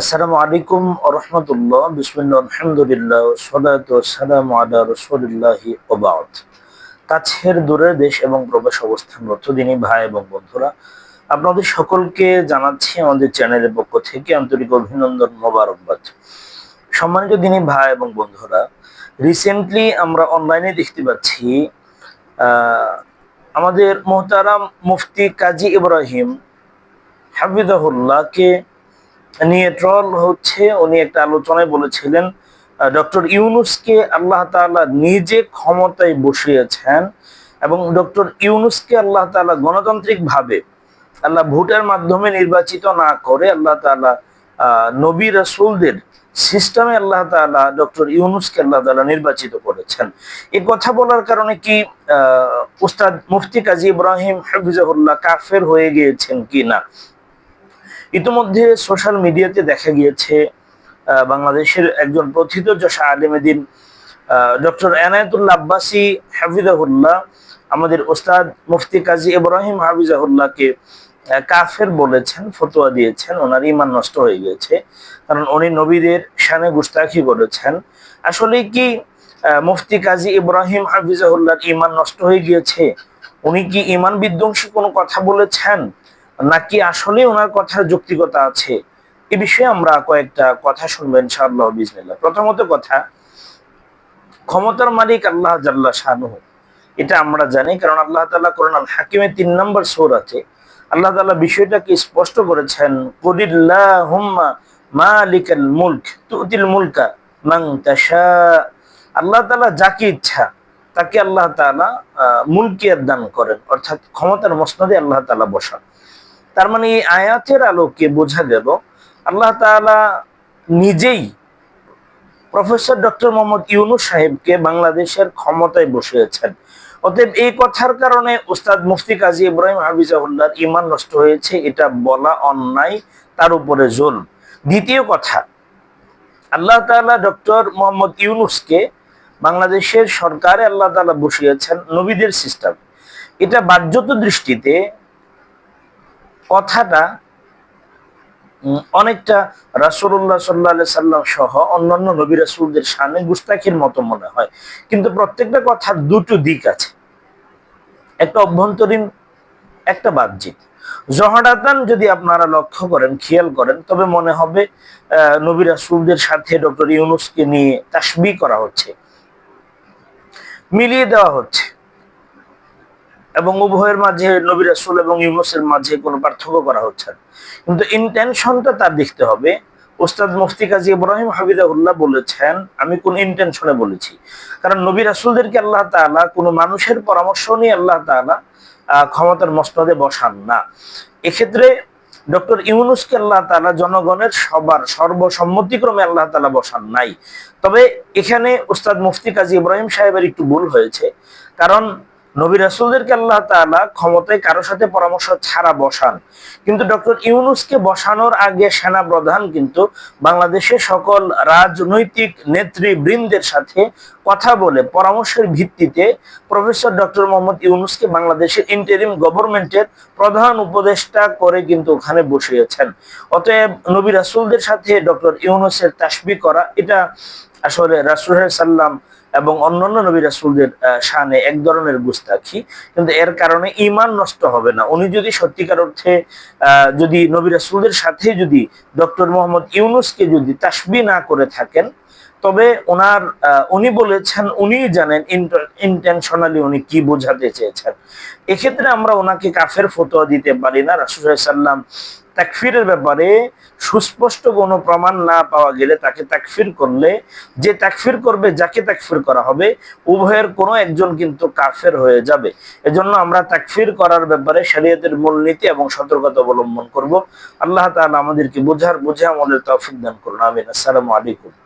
আসসালামু আলাইকুম রহমতুল্লাহ। বিসমিল্লাহ, আলহামদুলিল্লাহ সলাত সালাম আলা রসুলিল্লাহি ওবাদ কাছের দূরের দেশ এবং প্রবাস অবস্থানরত দিনী ভাই এবং বন্ধুরা। আপনাদের সকলকে জানাচ্ছি আমাদের চ্যানেলের পক্ষ থেকে আন্তরিক অভিনন্দন মোবারকবাদ। সম্মানিত দিনী ভাই এবং বন্ধুরা রিসেন্টলি আমরা অনলাইনে দেখতে পাচ্ছি আমাদের মোহতারাম মুফতি কাজী ইব্রাহিম হাফিজাহুল্লাহকে নিয়ে ট্রল হচ্ছে উনি একটা আলোচনায় বলেছিলেন ডক্টর ইউনুসকে আল্লাহ তাআলা নিজে ক্ষমতায় বসিয়েছেন এবং ডক্টর ইউনুসকে আল্লাহ তাআলা গণতান্ত্রিক ভাবে আল্লাহ ভোটের মাধ্যমে নির্বাচিত না করে আল্লাহ আহ, নবী রাসূলদের সিস্টেমে আল্লাহ তাআলা ডক্টর ইউনুসকে আল্লাহ তাআলা নির্বাচিত করেছেন। এই কথা বলার কারণে কি উস্তাদ মুফতি কাজী ইব্রাহিম হাফিজাহুল্লাহ কাফের হয়ে গিয়েছেন কি না ইতিমধ্যে সোশ্যাল মিডিয়াতে দেখা গিয়েছে বাংলাদেশের একজন প্রথিতযশা আলেমেদিন ডক্টর এনায়তুল্লাহ আব্বাসী হাফিজাহুল্লাহ, আমাদের ওস্তাদ মুফতি কাজী ইব্রাহিম হাফিজাহুল্লাহকে কাফের বলেছেন, ফতোয়া দিয়েছেন, ওনার ইমান নষ্ট হয়ে গিয়েছে। কারণ উনি নবীদের শানে গুস্তাখি করেছেন। আসলে কি মুফতি কাজী ইব্রাহিম হাফিজাহুল্লাহর ইমান নষ্ট হয়ে গিয়েছে? উনি কি ইমান বিধ্বংসী কোনো কথা বলেছেন? নাকি আসলে ওনার কথার যৌক্তিকতা আছে? এ বিষয়ে আমরা কয়েকটা কথা শুনব ইনশাআল্লাহ বিজনিল্লাহ প্রথমত কথা ক্ষমতার মালিক আল্লাহ জাল্লা শাহনুহ। এটা আমরা জানি কারণ আল্লাহ তাআলা কোরআন আল হাকিমের তিন নম্বর সূরাতে আল্লাহ তাআলা বিষয়টাকে স্পষ্ট করেছেন কুলিল্লাহুম্মা মালিকাল মুলক তুতিল মুলকা মান তাশা আল্লাহ তাআলা যাকে ইচ্ছা তাকে আল্লাহ তাআলা আহ, মুলকিয়াত দান করেন অর্থাৎ ক্ষমতার মসনদে আল্লাহ তালা বসান। তার মানে এই আয়াতের আলোকে বোঝা গেল আল্লাহ তাআলা নিজেই প্রফেসর ডক্টর মোহাম্মদ ইউনু সাহেবকে বাংলাদেশের ক্ষমতায় বসিয়েছেন। অতএব এই কথার কারণে উস্তাদ মুফতি কাজী ইব্রাহিম হাফিজাহুল্লাহর ইমান নষ্ট হয়েছে, এটা বলা অন্যায়, তার উপরে জুল দ্বিতীয় কথা, আল্লাহ তাআলা ডক্টর মোহাম্মদ ইউনুসকে বাংলাদেশের সরকারে আল্লাহ তাআলা বসিয়েছেন নবীদের সিস্টেম এটা বাহ্যত দৃষ্টিতে কথাটা অনেকটা রাসূলুল্লাহ সাল্লাহ সাল্লাম সহ অন্যান্য নবী রাসূলদের সামনে গুস্তাখির মতো মনে হয়। কিন্তু প্রত্যেকটা কথার দুটো দিক আছে। একটা অভ্যন্তরীণ একটা বাহ্যিক। জহরাতান যদি আপনারা লক্ষ্য করেন খেয়াল করেন তবে মনে হবে আহ, নবী রাসূলদের সাথে ডক্টর ইউনুসকে নিয়ে তাসবি করা হচ্ছে মিলিয়ে দেওয়া হচ্ছে। এবং উভয়ের মাঝে নবী রাসূল এবং ইউনুসের মাঝে কোনো পার্থক্য করা হচ্ছে কিন্তু ইন্টেনশনটা তার দেখতে হবে। ওস্তাদ মুফতি কাজী ইব্রাহিম হাবিদাহুল্লাহ বলেছেন আমি কোন ইন্টেনশনে বলেছি। কারণ নবী রাসূলদেরকে আল্লাহ তাআলা কোনো মানুষের পরামর্শ নিয়ে আল্লাহ আহ, ক্ষমতার মসনদে বসান না। এক্ষেত্রে ডক্টর ইউনুসকে আল্লাহ তাআলা জনগণের সবার সর্বসম্মতিক্রমে আল্লাহ তাআলা বসান নাই। তবে এখানে উস্তাদ মুফতি কাজী ইব্রাহিম সাহেবের একটু ভুল হয়েছে। কারণ নবী রাসূলদেরকে আল্লাহ তাআলা ক্ষমতায় কারোর সাথে পরামর্শ ছাড়া বসান। কিন্তু ডক্টর ইউনুসকে বসানোর আগে সেনা প্রধান কিন্তু বাংলাদেশের সকল রাজনৈতিক নেতৃবৃন্দের সাথে কথা বলে পরামর্শের ভিত্তিতে প্রফেসর ডক্টর মোহাম্মদ ইউনুসকে বাংলাদেশের ইন্টারিম গভর্নমেন্টের প্রধান উপদেষ্টা করে কিন্তু ওখানে বসিয়েছেন। অতএব নবী রাসূলদের সাথে ডক্টর ইউনুসের তাসবি করা, এটা আসলে রাসূল সাল্লাম এবং অন্যান্য নবী রাসূলদের শানে এক ধরনের গুস্তাখি, কিন্তু এর কারণে ইমান নষ্ট হবে না। উনি যদি সত্যিকার অর্থে যদি নবী রাসূলদের সাথে যদি ডক্টর মোহাম্মদ ইউনুসকে যদি তাসবি না করে থাকেন, তবে ওনার উনি বলেছেন, উনি জানেন ইন্টেনশনালি উনি কি বোঝাতে চেয়েছেন। এক্ষেত্রে আমরা ওনাকে কাফের ফতোয়া দিতে পারি না। রাসূল সাল্লাম তাকফিরের ব্যাপারে সুস্পষ্ট কোনো প্রমাণ না পাওয়া গেলে তাকে তাকফির করলে, যে তাকফির করবে, যাকে তাকফির করা হবে, উভয়ের কোনো একজন কিন্তু কাফের হয়ে যাবে। এজন্য আমরা তাকফির করার ব্যাপারে শরীয়তের মূলনীতি এবং সতর্কতা অবলম্বন করব। আল্লাহ তাআলা আমাদেরকে বোঝার, বুঝে আমাদের তৌফিক দান করুন। আমিন। আসসালামু আলাইকুম।